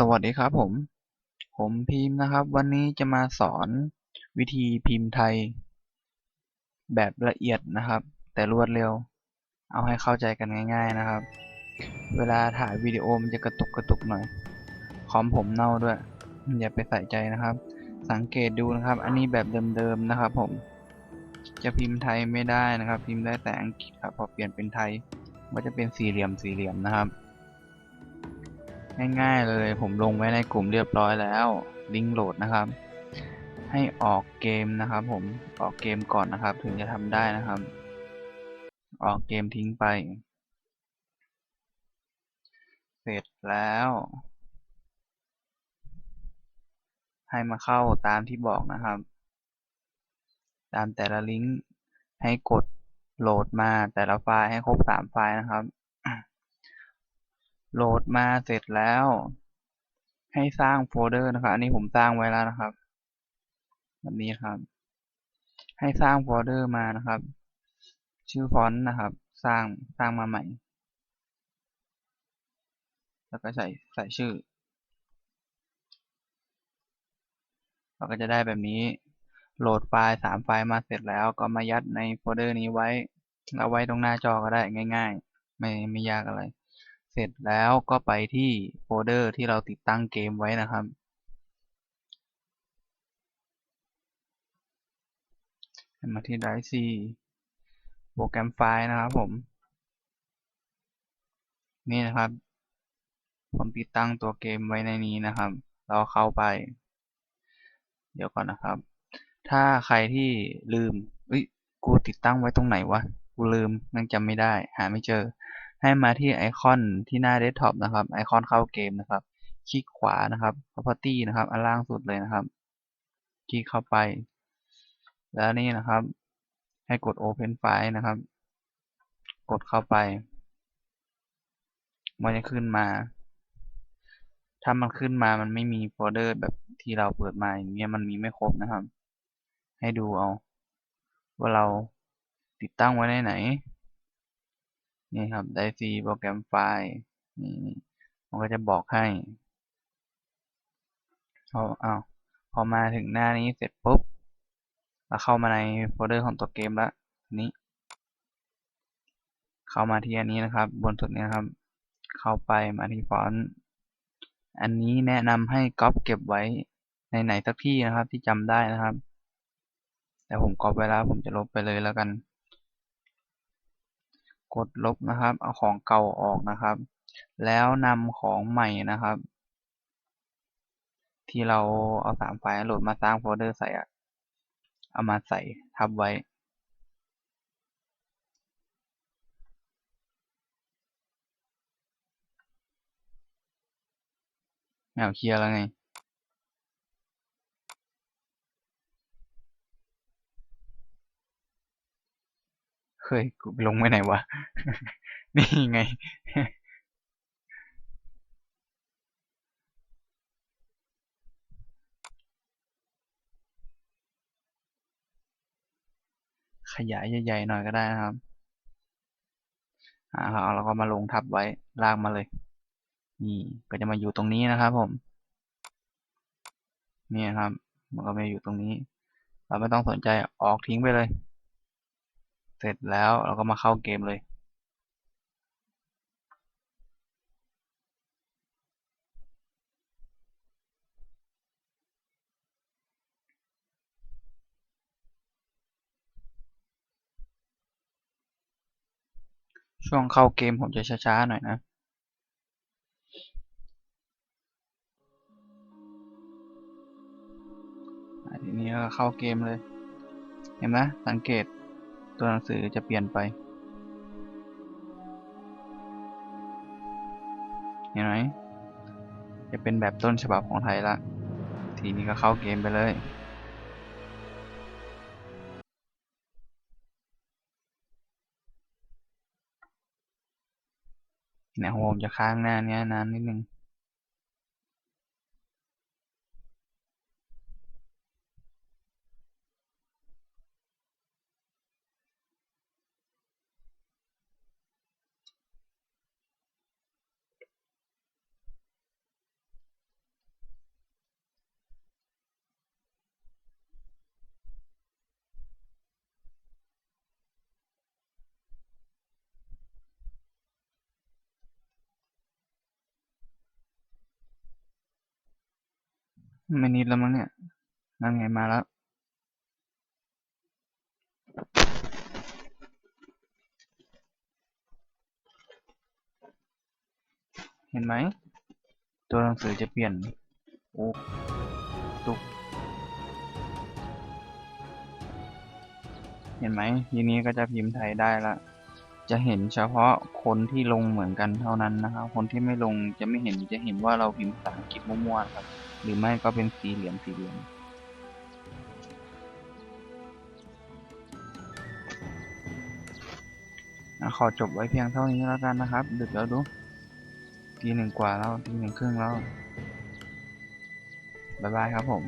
สวัสดีครับผม ผมพิมพ์นะครับ วันนี้จะมาสอนวิธีพิมพ์ไทย แบบละเอียดนะครับ แต่รวดเร็ว เอาให้เข้าใจกันง่าย ๆนะครับ เวลาถ่ายวิดีโอมันจะกระตุกกระตุกหน่อยคอมผมเน่าด้วย อย่าไปใส่ใจนะครับ สังเกตดูนะครับ อันนี้แบบเดิมๆนะครับ ผม จะพิมพ์ไทยไม่ได้นะครับ พิมพ์ได้แต่อังกฤษครับพอเปลี่ยนเป็นไทยมันจะเป็นสี่เหลี่ยมสี่เหลี่ยมนะครับ ง่ายๆเลยผมลงไว้ในกลุ่มเรียบร้อยแล้ว ลิงก์โหลดนะครับ ให้ออกเกมนะครับ ผมออกเกมก่อนนะครับ ถึงจะทำได้นะครับ ออกเกมทิ้งไป เสร็จแล้ว ให้มาเข้าตามที่บอกนะครับ ตามแต่ละลิงก์ให้กดโหลดมาแต่ละไฟล์ให้ครบสามไฟล์นะครับ โหลดมาเสร็จแล้ว ให้สร้างโฟลเดอร์นะครับ อันนี้ผมสร้างไว้แล้วนะครับ แบบนี้ครับ ให้สร้างโฟลเดอร์มานะครับ ชื่อฟอนต์นะครับ สร้างสร้างมาใหม่ แล้วก็ใส่ใส่ชื่อ เราก็จะได้แบบนี้ โหลดไฟล์สามไฟล์มาเสร็จแล้ว ก็มายัดในโฟลเดอร์นี้ไว้ เอาไว้ตรงหน้าจอก็ได้ง่าย ๆ ไม่ไม่ยากอะไร ร็จแล้วก็ไปที่โฟลเดอร์ที่เราติดตั้งเกมไว้นะครับ มาที่ Drive C โปรแกรมไฟล์นะครับผม นี่นะครับ ผมติดตั้งตัวเกมไว้ในนี้นะครับ เราเข้าไป เดี๋ยวก่อนนะครับ ถ้าใครที่ลืมเอ้ยกูติดตั้งไว้ตรงไหนวะ กูลืมยังจำไม่ได้ หาไม่เจอ ให้มาที่ไอคอนที่หน้าเดสก์ท็อปนะครับ ไอคอนเข้าเกมนะครับ คลิกขวานะครับ property นะครับ อันล่างสุดเลยนะครับ คลิกเข้าไป แล้วนี่นะครับ ให้กด open file นะครับ กดเข้าไป มันจะขึ้นมา ถ้ามันขึ้นมา มันไม่มีโฟลเดอร์แบบที่เราเปิดมาอย่างเงี้ย มันมีไม่ครบนะครับ ให้ดูเอา ว่าเราติดตั้งไว้ในไหน นี่ครับได้ C โปรแกรมไฟล์นี่มันก็จะบอกให้พอเอาพอมาถึงหน้านี้เสร็จปุ๊บเราเข้ามาในโฟลเดอร์ของตัวเกมแล้วนี้เข้ามาที่อันนี้นะครับ บนสุดนี้นครับ เข้าไปมาที่ฟอนต์อันนี้แนะนำให้ก๊อปเก็บไว้ในไหนสักที่นะครับที่จำได้นะครับ แต่ผมก๊อปไว้แล้วผมจะลบไปเลยแล้วกัน กดลบนะครับ เอาของเก่าออกนะครับ แล้วนำของใหม่นะครับ ที่เราเอาสามไฟล์โหลดมาสร้างโฟลเดอร์ใส่เอามาใส่ทับไว้แมวเคลียร์แล้วไง เฮ้ยกูลงไว้ไหนวะ นี่ไง ขยายใหญ่ๆหน่อยก็ได้นะครับ อ่าครับเราก็มาลงทับไว้ ลากมาเลย นี่ก็จะมาอยู่ตรงนี้นะครับผม นี่ครับ มันก็มาอยู่ตรงนี้ เราไม่ต้องสนใจออกทิ้งไปเลย เสร็จแล้วเราก็มาเข้าเกมเลยช่วงเข้าเกมผมจะช้าๆหน่อยนะ ทีนี้ก็เข้าเกมเลย เห็นไหมสังเกต ตัวหนังสือจะเปลี่ยนไปเห็นไหมจะเป็นแบบต้นฉบับของไทยละ ทีนี้ก็เข้าเกมไปเลย เนี่ยผมจะค้างหน้านี้นานนิดนึง ไม่นิดแล้วมั้งเนี่ย นั่นไงมาแล้ว เห็นไหม ตัวหนังสือจะเปลี่ยน โอ้ ตุก เห็นไหม ทีนี้ก็จะพิมพ์ไทยได้ละ จะเห็นเฉพาะคนที่ลงเหมือนกันเท่านั้นนะครับ คนที่ไม่ลงจะไม่เห็น จะเห็นว่าเราพิมพ์ภาษาอังกฤษมั่วๆครับ หรือไม่ก็เป็นสีเหลี่ยมสีเหลี่ยมอะขอจบไว้เพียงเท่านี้แล้วกันนะครับ ดึกแล้วดูทีหนึ่งกว่าแล้วทีหนึ่งครึ่งแล้ว บ๊ายบายครับผม